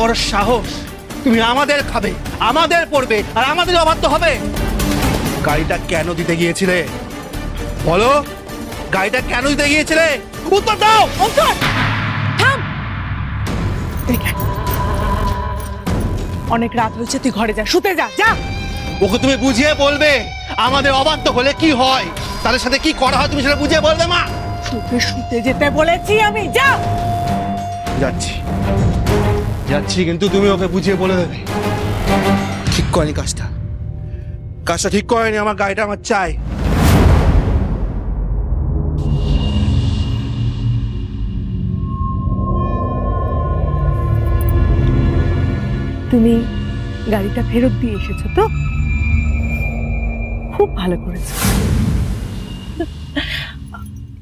বড় সাহস। তুমি আমাদের খাবে আমাদের পড়বে আর আমাদের অবাধ্য হবে। গাড়িটা কেন দিতে গিয়েছিলে? বলো গাড়িটা কেন দিতে গিয়েছিলে? উত্তর দাও আয়। অনেক রাত হয়েছে তুই ঘরে যা শুতে যা যা! ওকে তুমি বুঝিয়ে বলবে আমাদের অবাধ্য হলে কি হয়? তাদের সাথে কি করা হয় তুমি সেটা বুঝিয়ে বলবে মা! শুতে শুতে যেতে বলেছি আমি যা! যাচ্ছি। যাচ্ছি কিন্তু তুমি ওকে বুঝিয়ে বলে দেবে। ঠিক করেনি কাজটা। কাজটা ঠিক করেনি আমার গাড়িটা আমার চাই। তুমি গাড়িটা ফেরত দিয়ে এসেছ তো? খুব ভালো করেছ।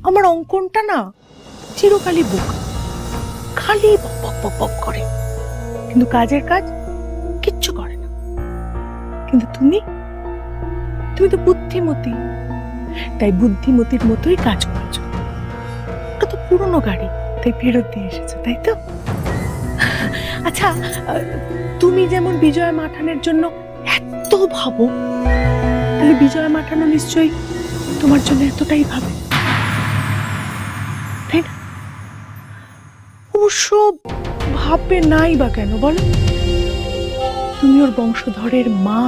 আমার অঙ্কনটা না চিরকালই বুক। খালি বক বক বক বক করে। কিন্তু কাজের কাজ কিচ্ছু করে না। কিন্তু তুমি তুমি তো বুদ্ধিমতী। তাই বুদ্ধিমতির মতোই কাজ করেছ। ওটা তো পুরনো গাড়ি, তাই ফেরত দিয়ে এসেছ, তাই তো? আচ্ছা তুমি যেমন বিজয় মাঠানের জন্য এত ভাবো, তাহলে বিজয় মাঠানো নিশ্চয়ই তোমার জন্য এতটাই ভাবে। তাই না? অবশ্য ভাববে নাই বা কেন বলো? তুমি ওর বংশধরের মা।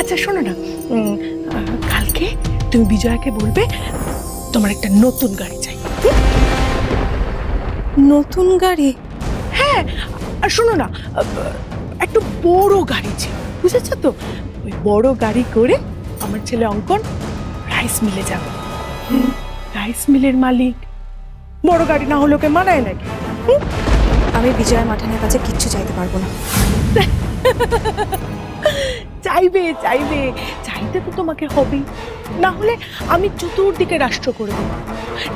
আচ্ছা শোনো না। কালকে তুমি বিজয়াকে বলবে তোমার একটা নতুন গাড়ি চাই? নতুন গাড়ি? হ্যাঁ আর শোনো না একটু বড় গাড়ি ছিল বুঝেছ তো? ওই বড় গাড়ি করে আমার ছেলে অঙ্কন রাইস মিলে যাবে। রাইস মিলের মালিক বড় গাড়ি না হলে ওকে মানায় নাকি? আমি বিজয় মাঠানের কাছে কিচ্ছু চাইতে পারব না। চাইবে চাইবে। চাইতে তো তোমাকে হবেই না হলে আমি চতুর্দিকে রাষ্ট্র করে দেবো।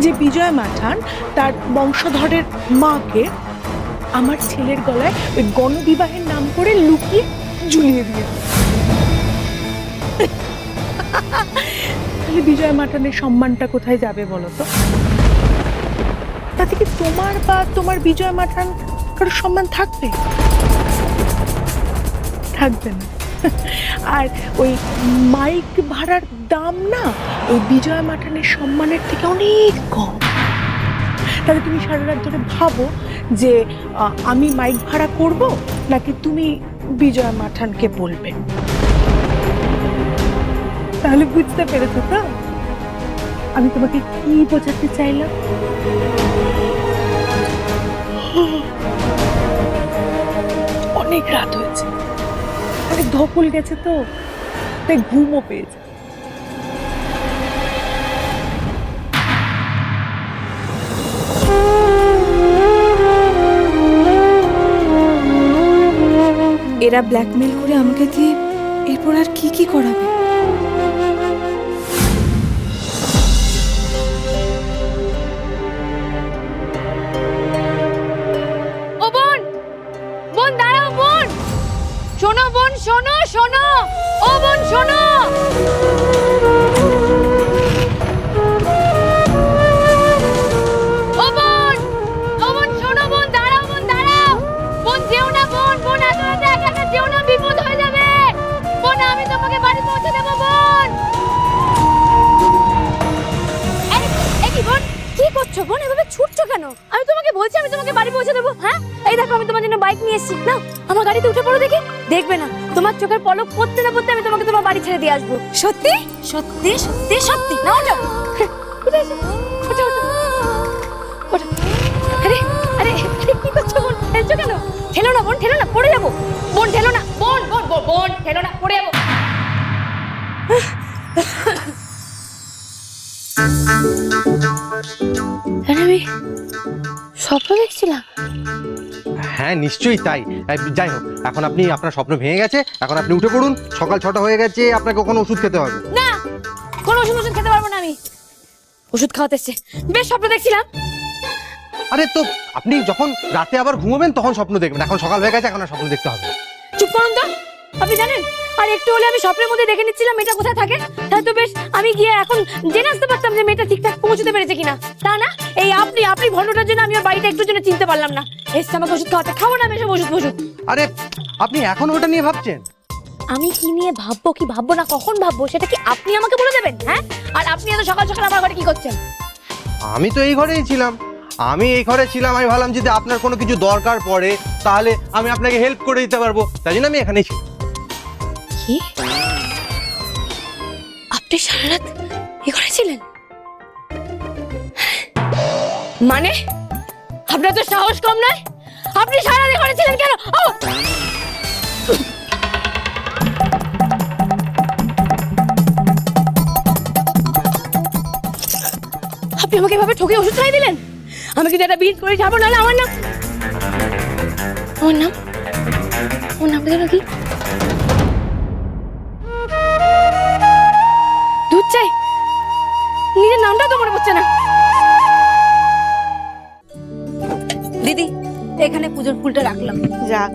যে বিজয় মাঠান তার বংশধরের মাকে আমার ছেলের গলায় ওই গণবিবাহের নাম করে লুকিয়ে ঝুলিয়ে দিয়ে তাহলে বিজয় মাঠানের সম্মানটা কোথায় যাবে বলো তো? তাতে কি তোমার বা তোমার বিজয় মাঠান কারোর সম্মান থাকবে? থাকবে না। আর ওই মাইক ভাড়ার দাম না, ওই বিজয় মাঠানের সম্মানের থেকে অনেক কম। তাহলে তুমি সারা রাত ধরে ভাবো যে আমি মাইক ভাড়া করব নাকি তুমি বিজয় মাঠানকে বলবে? তাহলে বুঝতে পেরেছ তো? আমি তোমাকে কি বোঝাতে চাইলাম? অনেক রাত হয়েছে। অনেক ধকল গেছে তো, তাই ঘুমও পেয়েছে। এরা ব্ল্যাকমেল করে আমাকে দিয়ে এরপর আর কি কি করাবে? আমি তোমাকে বলছি, আমি তোমাকে বাড়ি পৌঁছে দেবো হ্যাঁ? এই দেখো, আমি তোমার জন্য বাইক নিয়ে এসেছি। না আমার গাড়িতে উঠে পড়ো দেখি। দেখবে না, তোমার চোখের পলক পড়তে না পড়তে আমি তোমাকে তোমার বাড়ি ছেড়ে দিয়ে আসব। সত্যি? সত্যি সত্যি সত্যি। না ওঠো। আরে আরে কি করছ বোন? ঠেলছো কেন? ঠেলো না বোন না, পড়ে যাব। বোন না, বোন বোন বোন ঠেলো না, পড়ে যাব। আমি স্বপ্ন দেখছিলাম। হ্যাঁ নিশ্চয়ই তাই। যাই হোক এখন আপনি আপনার স্বপ্ন ভেঙে গেছে এখন আপনি উঠে পড়ুন সকাল ছটা হয়ে গেছে আপনাকে কোনো ওষুধ খেতে হবে। না কোনো ওষুধ ওষুধ খেতে পারব না আমি। ওষুধ খাওয়াতে এসছে। বেশ স্বপ্ন দেখছিলাম। আরে তো আপনি যখন রাতে আবার ঘুমোবেন তখন স্বপ্ন দেখবেন এখন সকাল হয়ে গেছে এখন আর স্বপ্ন দেখতে হবে চুপ করুন তো। আপনি জানেন? আর একটু হলে আমি স্বপ্নের মধ্যে দেখে নিচ্ছিলাম মেয়েটা কোথায় থাকে। তাহলে তো বেশ আমি গিয়ে এখন জেনে আসতে পারতাম যে মেয়েটা ঠিকঠাক পৌঁছতে পেরেছে কিনা। তা না এই আপনি আপনি ভণ্ডটার জন্য আমি ওর বাড়িটা একটু জন্য চিনতে পারলাম না। এসছে আমাকে ওষুধ খাওয়াতে খাব না বেশি ওষুধ ওষুধ আরে আপনি এখন ওটা নিয়ে ভাবছেন? আমি কি নিয়ে ভাববো কি ভাববো না কখন ভাববো সেটা কি আপনি আমাকে বলে দেবেন হ্যাঁ? আর আপনি এত সকাল সকাল আমার ঘরে কি করছেন? আমি তো এই ঘরেই ছিলাম। আমি এই ঘরে ছিলাম আমি ভাবলাম যদি আপনার কোনো কিছু দরকার পড়ে তাহলে আমি আপনাকে হেল্প করে দিতে পারব। তাই জন্য আমি এখানেই ছিলাম। কি আপনি সারা রাত এ ঘরে ছিলেন? মানে? আপনার তো সাহস কম নয়? আপনি সারা রাত এ ঘরে ছিলেন কেন? আপনি আমাকে এভাবে ঠকে ওষুধ খাই দিলেন? আমি কিন্তু একটা বিট করে যাব, নাহলে আমার নাম আমার নাম আমার নামটা যেন কি? চাই নিজের নামটাও তো মনে পড়ছে না। দিদি এখানে পুজোর ফুলটা রাখলাম। যাক।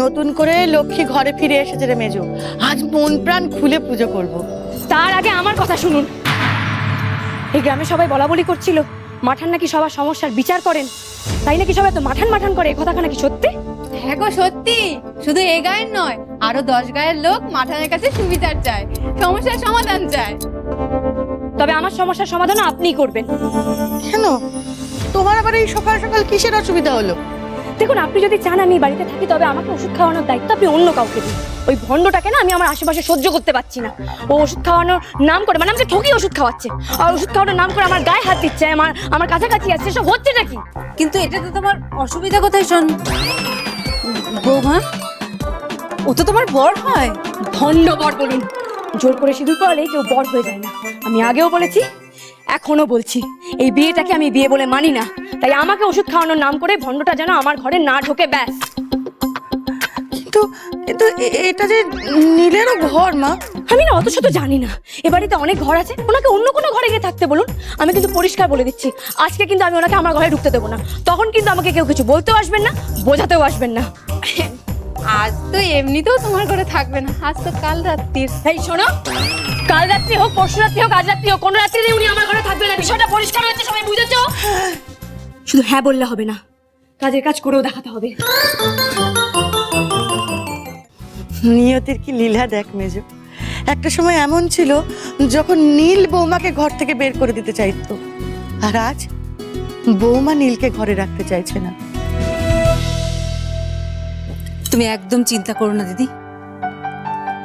নতুন করে লক্ষ্মী ঘরে ফিরে এসেছে রে মেজো। আজ মন প্রাণ খুলে পুজো করব। তার আগে আমার কথা শুনুন। এই গ্রামে সবাই বলা বলি করছিল মাঠান নাকি সবার সমস্যার বিচার করেন। তাই নাকি সবাই তো মাঠান মাঠান করে কথাটা নাকি সত্যি? হ্যাঁ গো সত্যি। শুধু এ গায়ের নয় আরও দশ গায়ের লোক মাঠানের কাছে সুবিচার চায় সমস্যার সমাধান চায়। তবে আমার সমস্যার সমাধান আপনিই করবেন। কেন? তোমার আবার এই সকাল সকাল কিসের অসুবিধা হলো? দেখুন আপনি যদি চান আমি বাড়িতে থাকি তবে আমাকে ওষুধ খাওয়ানোর দায়িত্ব আপনি অন্য কাউকে দিন। ওই ভণ্ডটাকে না আমি আমার আশেপাশে সহ্য করতে পারছি না। ও ওষুধ খাওয়ানোর নাম করে মানে আমাকে ঠকি ওষুধ খাওয়াচ্ছে আর ওষুধ খাওয়ানোর নাম করে আমার গায়ে হাত দিচ্ছে আমার আমার কাছাকাছি আছে সব হচ্ছে নাকি? কিন্তু এটাতে তোমার অসুবিধা কোথায় শোন? বৌমা ও তো তোমার বর হয়। ভণ্ড বর বলুন। জোর করে সিঁদুর পড়ালে কেউ বর হয়ে যায় না। আমি আগেও বলেছি এখনও বলছি এই বিয়েটাকে আমি বিয়ে বলে মানি না। তাই আমাকে ওষুধ খাওয়ানোর নাম করে ভণ্ডটা যেন আমার ঘরে না ঢোকে ব্যাস। কিন্তু কিন্তু এটা যে নীলেরও ঘর মা। আমি না অত শত জানি না। এ বাড়িতে অনেক ঘর আছে ওনাকে অন্য কোনো ঘরে গিয়ে থাকতে বলুন। আমি কিন্তু পরিষ্কার বলে দিচ্ছি আজকে কিন্তু আমি ওনাকে আমার ঘরে ঢুকতে দেবো না। তখন কিন্তু আমাকে কেউ কিছু বলতেও আসবেন না বোঝাতেও আসবেন না। আজ তো এমনিতেও তোমার ঘরে থাকবে না আজ তো কাল রাত্রির এই শোনো কাল রাত্রি হোক পরশু রাত্রি হোক আজ রাত্রি হোক কোনো রাত্রি উনি আমার ঘরে থাকবে না। বিষয়টা পরিষ্কার হয়েছে সবাই বুঝেছ? শুধু হ্যাঁ বললে হবে না কাজের কাজ করেও দেখাতে হবে। নিয়তির কি লীলা দেখ মেজো। একটা সময় এমন ছিল যখন নীল বৌমাকে ঘর থেকে বের করে দিতে চাইতো। আর আজ বৌমা নীলকে ঘরে রাখতে চাইছে না। তুমি একদম চিন্তা করো না দিদি।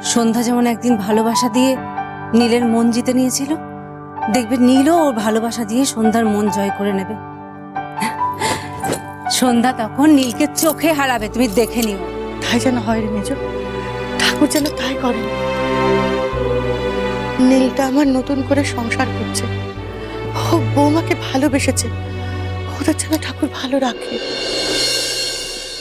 সন্ধ্যা যেমন একদিন ভালোবাসা দিয়ে নীলের মন জিতে নিয়েছিল দেখবে নীলও ওর ভালোবাসা দিয়ে সন্ধ্যার মন জয় করে নেবে। সন্ধ্যা তখন নীলকে চোখে হারাবে তুমি দেখে নিও। তাই যেন হয় রে মেজো। ঠাকুর যেন তাই করেন। নীলটা আমার নতুন করে সংসার করছে। ও বৌমাকে ভালোবেসেছে। ওদের যেন ঠাকুর ভালো রাখে।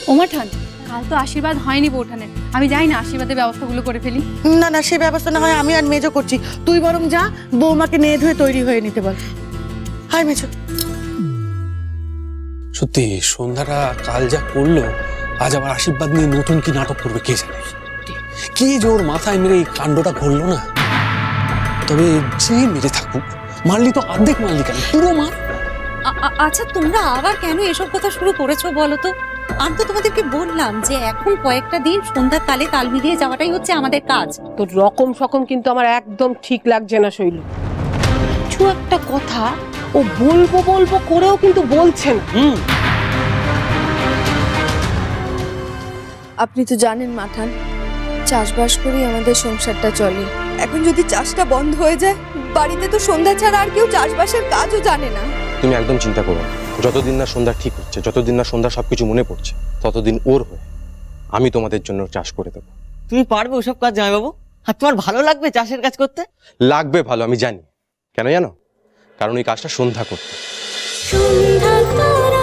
ওমাঠান কাল তো আশীর্বাদ হয়নি বৌঠানের। আমি যাই না আশীর্বাদের ব্যবস্থাগুলো করে ফেলি। না না সে ব্যবস্থা না হয় আমি আর মেজো করছি। তুই বরং যা বৌমাকে নিয়ে ধুয়ে তৈরি হয়ে নিতে বল। হাই মেজো। সত্যি সন্ধ্যাটা কাল যা করল আজ আবার আশীর্বাদ নিয়ে নতুন কি নাটক করবে কে জানে? কি জোর মাথায় মেরে এই কাণ্ডটা ঘটলো না? তবে যে মেরে থাকুক। মারলি তো অর্ধেক মারলি কেন? পুরো মার। আচ্ছা তোমরা আবার কেন এসব কথা শুরু করেছ বলো তো? আমি তো তোমাদেরকে বললাম যে এখন কয়েকটা দিন সন্ধ্যার তালে তাল মিলিয়ে যাওয়াটাই হচ্ছে আমাদের কাজ। তোর রকম সকম কিন্তু আমার একদম ঠিক লাগছে না শৈল। কিছু একটা কথা ও বলব বলব করেও কিন্তু বলছে না। হুম। আপনি তো জানেন মাঠান চাষবাস করেই আমাদের সংসারটা চলে। এখন যদি চাষটা বন্ধ হয়ে যায় বাড়িতে তো সন্ধ্যা ছাড়া আর কেউ চাষবাসের কাজও জানে না। তুমি একদম চিন্তা করো না। যতদিন না সন্ধ্যা ঠিক হচ্ছে যতদিন না সন্ধ্যা সবকিছু মনে পড়ছে ততদিন ওর হয়ে আমি তোমাদের জন্য চাষ করে দেবো। তুমি পারবে ওসব কাজ জামাইবাবু? আর তোমার ভালো লাগবে চাষের কাজ করতে? লাগবে ভালো আমি জানি। কেন জানো? কারণ এই কাজটা সন্ধ্যা করতে। সন্ধ্যা